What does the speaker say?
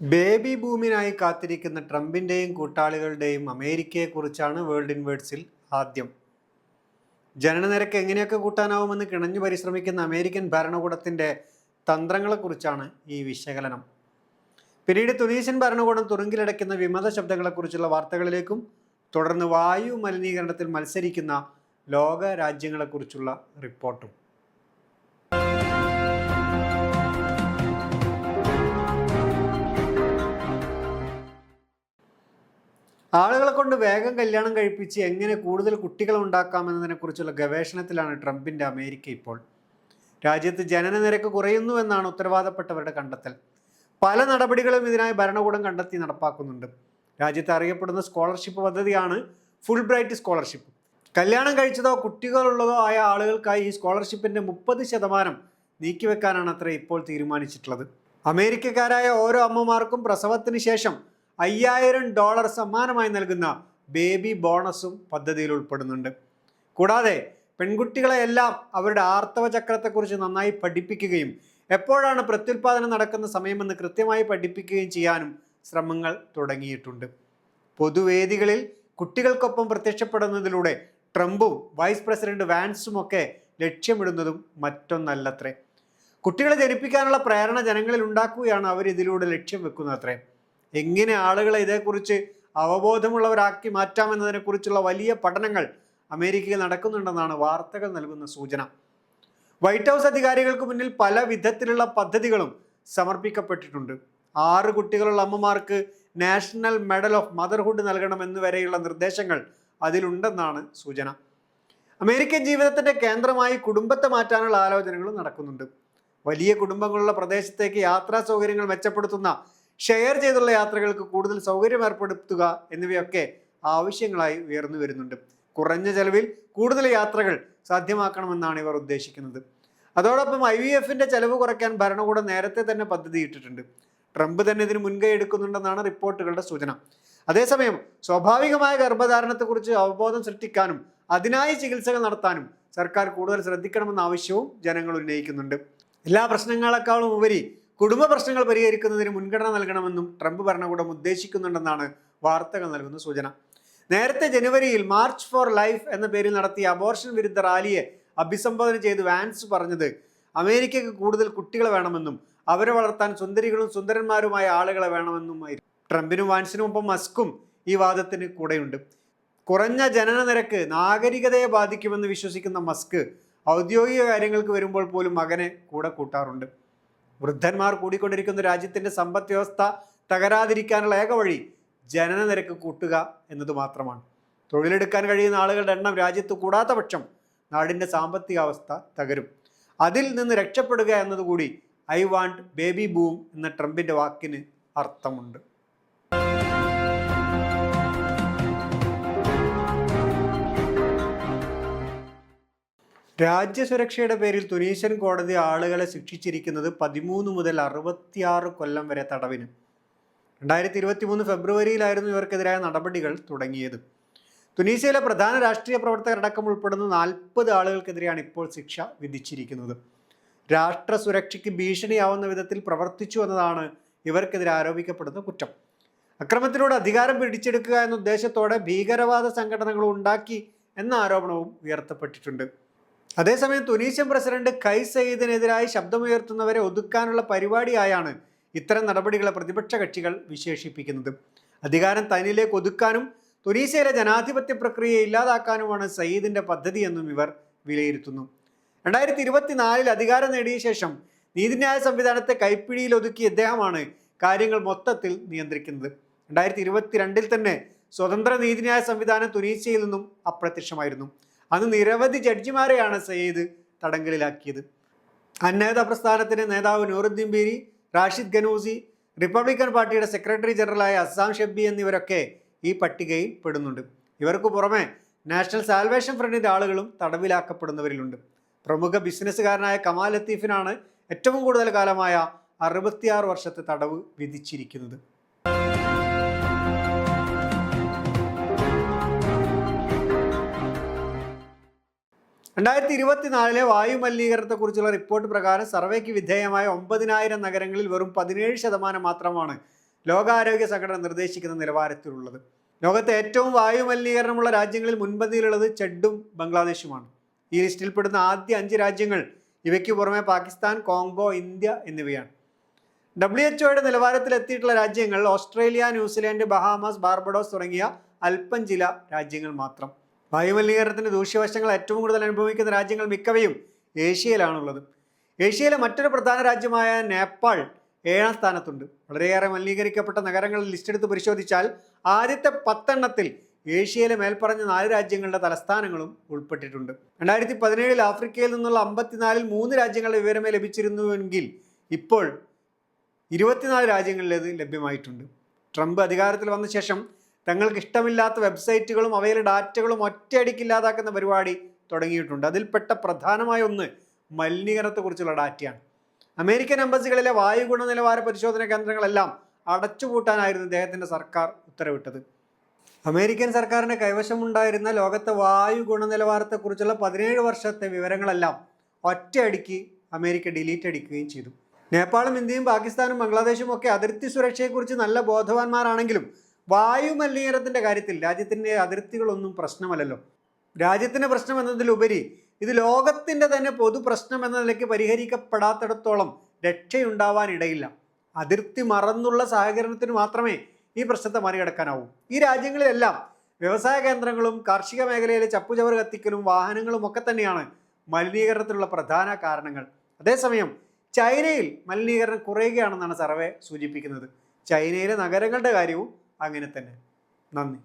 Baby ഭൂമിനായി കാത്തിരിക്കുന്ന ട്രംപിന്റെയും കൂട്ടാളികളുടെയും അമേരിക്കയെക്കുറിച്ചാണ് world ഇൻവേർട്സിൽ ആദ്യം. ജനനനിരക്ക് എങ്ങനെയൊക്കെ കൂട്ടാനാവുമെന്ന് കിണഞ്ഞു പരിശ്രമിക്കുന്ന അമേരിക്കൻ ഭരണകൂടത്തിന്റെ തന്ത്രങ്ങളെക്കുറിച്ചാണ് ഈ വിശകലനം. പിന്നീട് തുനീഷ്യൻ ഭരണകൂടം തുറുങ്കിലടയ്ക്കുന്ന വിമത ശബ്ദങ്ങളെക്കുറിച്ചുള്ള വാർത്തകളിലേക്കും തുടർന്ന് വായു മലിനീകരണത്തിൽ മത്സരിക്കുന്ന ലോക രാജ്യങ്ങളെക്കുറിച്ചുള്ള റിപ്പോർട്ടും. ആളുകളെ കൊണ്ട് വേഗം കല്യാണം കഴിപ്പിച്ച് എങ്ങനെ കൂടുതൽ കുട്ടികൾ ഉണ്ടാക്കാമെന്നതിനെക്കുറിച്ചുള്ള ഗവേഷണത്തിലാണ് ട്രംപിന്റെ അമേരിക്ക ഇപ്പോൾ. രാജ്യത്ത് ജനന നിരക്ക് കുറയുന്നുവെന്നാണ് ഉത്തരവാദപ്പെട്ടവരുടെ കണ്ടെത്തൽ. പല നടപടികളും ഇതിനായി ഭരണകൂടം കണ്ടെത്തി നടപ്പാക്കുന്നുണ്ട്. രാജ്യത്ത് അറിയപ്പെടുന്ന സ്കോളർഷിപ്പ് പദ്ധതിയാണ് ഫുൾ ബ്രൈറ്റ് സ്കോളർഷിപ്പ്. കല്യാണം കഴിച്ചതോ കുട്ടികളുള്ളതോ ആയ ആളുകൾക്കായി ഈ സ്കോളർഷിപ്പിന്റെ മുപ്പത് ശതമാനം നീക്കിവെക്കാനാണ് അത്ര ഇപ്പോൾ തീരുമാനിച്ചിട്ടുള്ളത്. അമേരിക്കക്കാരായ ഓരോ അമ്മമാർക്കും പ്രസവത്തിന് ശേഷം അയ്യായിരം ഡോളർ സമ്മാനമായി നൽകുന്ന ബേബി ബോണസും പദ്ധതിയിൽ ഉൾപ്പെടുന്നുണ്ട്. കൂടാതെ പെൺകുട്ടികളെയെല്ലാം അവരുടെ ആർത്തവ ചക്രത്തെക്കുറിച്ച് നന്നായി പഠിപ്പിക്കുകയും എപ്പോഴാണ് പ്രത്യുൽപാദനം നടക്കുന്ന സമയമെന്ന് കൃത്യമായി പഠിപ്പിക്കുകയും ചെയ്യാനും ശ്രമങ്ങൾ തുടങ്ങിയിട്ടുണ്ട്. പൊതുവേദികളിൽ കുട്ടികൾക്കൊപ്പം പ്രത്യക്ഷപ്പെടുന്നതിലൂടെ ട്രംപും വൈസ് പ്രസിഡന്റ് വാൻസും ഒക്കെ ലക്ഷ്യമിടുന്നതും മറ്റൊന്നല്ലത്രേ. കുട്ടികളെ ജനിപ്പിക്കാനുള്ള പ്രേരണ ജനങ്ങളിൽ ഉണ്ടാക്കുകയാണ് അവരിതിലൂടെ ലക്ഷ്യം വെക്കുന്നത് അത്രേ എങ്ങനെ ആളുകളെ ഇതേക്കുറിച്ച് അവബോധമുള്ളവരാക്കി മാറ്റാമെന്നതിനെക്കുറിച്ചുള്ള വലിയ പഠനങ്ങൾ അമേരിക്കയിൽ നടക്കുന്നുണ്ടെന്നാണ് വാർത്തകൾ നൽകുന്ന സൂചന. വൈറ്റ് ഹൗസ് അധികാരികൾക്ക് മുന്നിൽ പല വിധത്തിലുള്ള പദ്ധതികളും സമർപ്പിക്കപ്പെട്ടിട്ടുണ്ട്. ആറ് കുട്ടികളുള്ള അമ്മമാർക്ക് നാഷണൽ മെഡൽ ഓഫ് മദർഹുഡ് നൽകണമെന്ന് വരെയുള്ള നിർദ്ദേശങ്ങൾ അതിലുണ്ടെന്നാണ് സൂചന. അമേരിക്കൻ ജീവിതത്തിന്റെ കേന്ദ്രമായി കുടുംബത്തെ മാറ്റാനുള്ള ആലോചനകളും നടക്കുന്നുണ്ട്. വലിയ കുടുംബങ്ങളുള്ള പ്രദേശത്തേക്ക് യാത്രാ സൗകര്യങ്ങൾ മെച്ചപ്പെടുത്തുന്ന ഷെയർ ചെയ്തുള്ള യാത്രകൾക്ക് കൂടുതൽ സൗകര്യം ഏർപ്പെടുത്തുക എന്നിവയൊക്കെ ആവശ്യങ്ങളായി ഉയർന്നു വരുന്നുണ്ട്. കുറഞ്ഞ ചെലവിൽ കൂടുതൽ യാത്രകൾ സാധ്യമാക്കണമെന്നാണ് ഇവർ ഉദ്ദേശിക്കുന്നത്. അതോടൊപ്പം ഐ വി എഫിന്റെ ചെലവ് കുറയ്ക്കാൻ ഭരണകൂടം നേരത്തെ തന്നെ പദ്ധതി ഇട്ടിട്ടുണ്ട് ട്രംപ് തന്നെ ഇതിന് മുൻകൈ എടുക്കുന്നുണ്ടെന്നാണ് റിപ്പോർട്ടുകളുടെ സൂചന. അതേസമയം സ്വാഭാവികമായ ഗർഭധാരണത്തെക്കുറിച്ച് അവബോധം സൃഷ്ടിക്കാനും അതിനായി ചികിത്സകൾ നടത്താനും സർക്കാർ കൂടുതൽ ശ്രദ്ധിക്കണമെന്ന ആവശ്യവും ജനങ്ങൾ ഉന്നയിക്കുന്നുണ്ട്. എല്ലാ പ്രശ്നങ്ങളെക്കാളും ഉപരി കുടുംബ പ്രശ്നങ്ങൾ പരിഹരിക്കുന്നതിന് മുൻഗണന നൽകണമെന്നും ട്രംപ് ഭരണകൂടം ഉദ്ദേശിക്കുന്നുണ്ടെന്നാണ് വാർത്തകൾ നൽകുന്ന സൂചന. നേരത്തെ ജനുവരിയിൽ മാർച്ച് ഫോർ ലൈഫ് എന്ന പേരിൽ നടത്തിയ അബോർഷൻ വിരുദ്ധ റാലിയെ അഭിസംബോധന ചെയ്ത് വാൻസ് പറഞ്ഞത് അമേരിക്കയ്ക്ക് കൂടുതൽ കുട്ടികളെ വേണമെന്നും അവരെ വളർത്താൻ സുന്ദരികളും സുന്ദരന്മാരുമായ ആളുകളെ വേണമെന്നുമായിരുന്നു. ട്രംപിനും വാൻസിനും ഒപ്പം മസ്കും ഈ വാദത്തിന് കൂടെയുണ്ട്. കുറഞ്ഞ ജനന നിരക്ക് നാഗരികതയെ ബാധിക്കുമെന്ന് വിശ്വസിക്കുന്ന മസ്ക് ഔദ്യോഗിക കാര്യങ്ങൾക്ക് വരുമ്പോൾ പോലും മകനെ കൂടെ കൂട്ടാറുണ്ട്. വൃദ്ധന്മാർ കൂടിക്കൊണ്ടിരിക്കുന്ന രാജ്യത്തിന്റെ സമ്പദ് വ്യവസ്ഥ തകരാതിരിക്കാനുള്ള ഏക വഴി ജനന നിരക്ക് കൂട്ടുക എന്നത് മാത്രമാണ്. തൊഴിലെടുക്കാൻ കഴിയുന്ന ആളുകളുടെ എണ്ണം രാജ്യത്ത് കൂടാത്ത പക്ഷം നാടിന്റെ സാമ്പത്തികാവസ്ഥ തകരും. അതിൽ നിന്ന് രക്ഷപ്പെടുക എന്നതുകൂടി ഐ വാണ്ട് ബേബി ബൂം എന്ന ട്രംപിന്റെ വാക്കിന് അർത്ഥമുണ്ട്. രാജ്യസുരക്ഷയുടെ പേരിൽ തുനീഷ്യൻ കോടതി ആളുകളെ ശിക്ഷിച്ചിരിക്കുന്നത് പതിമൂന്ന് മുതൽ അറുപത്തിയാറ് കൊല്ലം വരെ തടവിന്. രണ്ടായിരത്തി ഇരുപത്തി മൂന്ന് ഫെബ്രുവരിയിലായിരുന്നു ഇവർക്കെതിരായ നടപടികൾ തുടങ്ങിയത്. തുനീഷ്യയിലെ പ്രധാന രാഷ്ട്രീയ പ്രവർത്തകരടക്കം ഉൾപ്പെടുന്ന നാൽപ്പത് ആളുകൾക്കെതിരെയാണ് ഇപ്പോൾ ശിക്ഷ വിധിച്ചിരിക്കുന്നത്. രാഷ്ട്ര സുരക്ഷയ്ക്ക് ഭീഷണിയാവുന്ന വിധത്തിൽ പ്രവർത്തിച്ചു എന്നതാണ് ഇവർക്കെതിരെ ആരോപിക്കപ്പെടുന്ന കുറ്റം. അക്രമത്തിലൂടെ അധികാരം പിടിച്ചെടുക്കുക എന്ന ഉദ്ദേശത്തോടെ ഭീകരവാദ സംഘടനകൾ ഉണ്ടാക്കി എന്ന ആരോപണവും ഉയർത്തപ്പെട്ടിട്ടുണ്ട്. അതേസമയം തുനീഷ്യൻ പ്രസിഡന്റ് കൈ സയ്യിദിനെതിരായി ശബ്ദമുയർത്തുന്നവരെ ഒതുക്കാനുള്ള പരിപാടിയായാണ് ഇത്തരം നടപടികളെ പ്രതിപക്ഷ കക്ഷികൾ വിശേഷിപ്പിക്കുന്നത്. അധികാരം തന്നിലേക്ക് ഒതുക്കാനും തുനീഷ്യയിലെ ജനാധിപത്യ പ്രക്രിയയെ ഇല്ലാതാക്കാനുമാണ് സയ്യിദിന്റെ പദ്ധതി എന്നും ഇവർ വിലയിരുത്തുന്നു. രണ്ടായിരത്തി ഇരുപത്തിനാലിൽ അധികാരം നേടിയ ശേഷം നീതിന്യായ സംവിധാനത്തെ കൈപ്പിടിയിൽ ഒതുക്കിയ ഇദ്ദേഹമാണ് കാര്യങ്ങൾ മൊത്തത്തിൽ നിയന്ത്രിക്കുന്നത്. രണ്ടായിരത്തി ഇരുപത്തിരണ്ടിൽ തന്നെ സ്വതന്ത്ര നീതിന്യായ സംവിധാനം തുനീഷ്യയിൽ നിന്നും അപ്രത്യക്ഷമായിരുന്നു. അന്ന് നിരവധി ജഡ്ജിമാരെയാണ് സയ്യിദ് തടങ്കലിലാക്കിയത്. അന്നേത പ്രസ്ഥാനത്തിന്റെ നേതാവ് Noureddine Bhiri Rached Ghannouchi Republican പാർട്ടിയുടെ സെക്രട്ടറി ജനറലായ അസാം ഷെബി എന്നിവരൊക്കെ ഈ പട്ടികയിൽ പെടുന്നുണ്ട്. ഇവർക്ക് പുറമെ നാഷണൽ സാൽവേഷൻ ഫ്രണ്ടിന്റെ ആളുകളും തടവിലാക്കപ്പെടുന്നവരിലുണ്ട്. പ്രമുഖ ബിസിനസ്സുകാരനായ കമാൽ ലത്തീഫിനാണ് ഏറ്റവും കൂടുതൽ കാലമായ അറുപത്തിയാറ് വർഷത്തെ തടവ് വിധിച്ചിരിക്കുന്നത്. രണ്ടായിരത്തി ഇരുപത്തിനാലിലെ വായു മലിനീകരണത്തെക്കുറിച്ചുള്ള റിപ്പോർട്ട് പ്രകാരം സർവേക്ക് വിധേയമായ ഒമ്പതിനായിരം നഗരങ്ങളിൽ വെറും പതിനേഴ് ശതമാനം മാത്രമാണ് ലോകാരോഗ്യ സംഘടന നിർദ്ദേശിക്കുന്ന നിലവാരത്തിലുള്ളത്. ലോകത്തെ ഏറ്റവും വായു മലിനീകരണമുള്ള രാജ്യങ്ങളിൽ മുൻപന്തിയിലുള്ളത് ചെഡും ബംഗ്ലാദേശുമാണ്. ഈ ലിസ്റ്റിൽപ്പെടുന്ന ആദ്യ അഞ്ച് രാജ്യങ്ങൾ ഇവയ്ക്ക് പുറമെ പാകിസ്ഥാൻ കോങ്കോ ഇന്ത്യ എന്നിവയാണ്. ഡബ്ല്യു എച്ച് ഒയുടെ നിലവാരത്തിലെത്തിയിട്ടുള്ള രാജ്യങ്ങൾ ഓസ്ട്രേലിയ ന്യൂസിലാൻഡ് ബഹാമസ് ബാർബഡോസ് തുടങ്ങിയ അല്പം ചില രാജ്യങ്ങൾ മാത്രം. വായുമലിനീകരണത്തിന്റെ ദൂഷ്യവശങ്ങൾ ഏറ്റവും കൂടുതൽ അനുഭവിക്കുന്ന രാജ്യങ്ങൾ മിക്കവയും ഏഷ്യയിലാണുള്ളത്. ഏഷ്യയിലെ മറ്റൊരു പ്രധാന രാജ്യമായ നേപ്പാൾ ഏഴാം സ്ഥാനത്തുണ്ട്. വളരെയേറെ മലിനീകരിക്കപ്പെട്ട നഗരങ്ങൾ ലിസ്റ്റ് എടുത്ത് പരിശോധിച്ചാൽ ആദ്യത്തെ പത്തെണ്ണത്തിൽ ഏഷ്യയിലെ മേൽപ്പറഞ്ഞ നാല് രാജ്യങ്ങളുടെ തലസ്ഥാനങ്ങളും ഉൾപ്പെട്ടിട്ടുണ്ട്. രണ്ടായിരത്തി പതിനേഴിൽ ആഫ്രിക്കയിൽ നിന്നുള്ള അമ്പത്തിനാലിൽ മൂന്ന് രാജ്യങ്ങളുടെ വിവരമേ ലഭിച്ചിരുന്നുവെങ്കിൽ ഇപ്പോൾ ഇരുപത്തിനാല് രാജ്യങ്ങളിലേത് ലഭ്യമായിട്ടുണ്ട്. ട്രംപ് അധികാരത്തിൽ വന്ന ശേഷം തങ്ങൾക്ക് ഇഷ്ടമില്ലാത്ത വെബ്സൈറ്റുകളും അവയിലെ ഡാറ്റകളും ഒറ്റയടിക്ക് ഇല്ലാതാക്കുന്ന പരിപാടി തുടങ്ങിയിട്ടുണ്ട്. അതിൽപ്പെട്ട പ്രധാനമായ ഒന്ന് മലിനീകരണത്തെക്കുറിച്ചുള്ള ഡാറ്റയാണ്. അമേരിക്കൻ എംബസികളിലെ വായു ഗുണനിലവാര പരിശോധന കേന്ദ്രങ്ങളെല്ലാം അടച്ചുപൂട്ടാനായിരുന്നു ഇദ്ദേഹത്തിന്റെ സർക്കാർ ഉത്തരവിട്ടത്. അമേരിക്കൻ സർക്കാരിന്റെ കൈവശമുണ്ടായിരുന്ന ലോകത്തെ വായു ഗുണനിലവാരത്തെക്കുറിച്ചുള്ള പതിനേഴ് വർഷത്തെ വിവരങ്ങളെല്ലാം ഒറ്റയടിക്ക് അമേരിക്ക ഡിലീറ്റ് അടിക്കുകയും ചെയ്തു. നേപ്പാളും ഇന്ത്യയും പാകിസ്ഥാനും ബംഗ്ലാദേശും ഒക്കെ അതിർത്തി സുരക്ഷയെക്കുറിച്ച് നല്ല ബോധവാന്മാരാണെങ്കിലും വായു മലിനീകരണത്തിന്റെ കാര്യത്തിൽ രാജ്യത്തിന്റെ അതിർത്തികളൊന്നും പ്രശ്നമല്ലല്ലോ. രാജ്യത്തിന്റെ പ്രശ്നം എന്നതിലുപരി ഇത് ലോകത്തിന്റെ തന്നെ പൊതു പ്രശ്നം എന്ന നിലയ്ക്ക് പരിഹരിക്കപ്പെടാത്തിടത്തോളം രക്ഷയുണ്ടാവാനിടയില്ല. അതിർത്തി മറന്നുള്ള സഹകരണത്തിന് മാത്രമേ ഈ പ്രശ്നത്തെ മറികടക്കാനാവൂ. ഈ രാജ്യങ്ങളിലെല്ലാം വ്യവസായ കേന്ദ്രങ്ങളും കാർഷിക മേഖലയിലെ ചപ്പുചവർ കത്തിക്കലും വാഹനങ്ങളും ഒക്കെ തന്നെയാണ് മലിനീകരണത്തിനുള്ള പ്രധാന കാരണങ്ങൾ. അതേസമയം ചൈനയിൽ മലിനീകരണം കുറയുകയാണെന്നാണ് സർവേ സൂചിപ്പിക്കുന്നത്. ചൈനയിലെ നഗരങ്ങളുടെ കാര്യവും അങ്ങനെ തന്നെ. നന്ദി.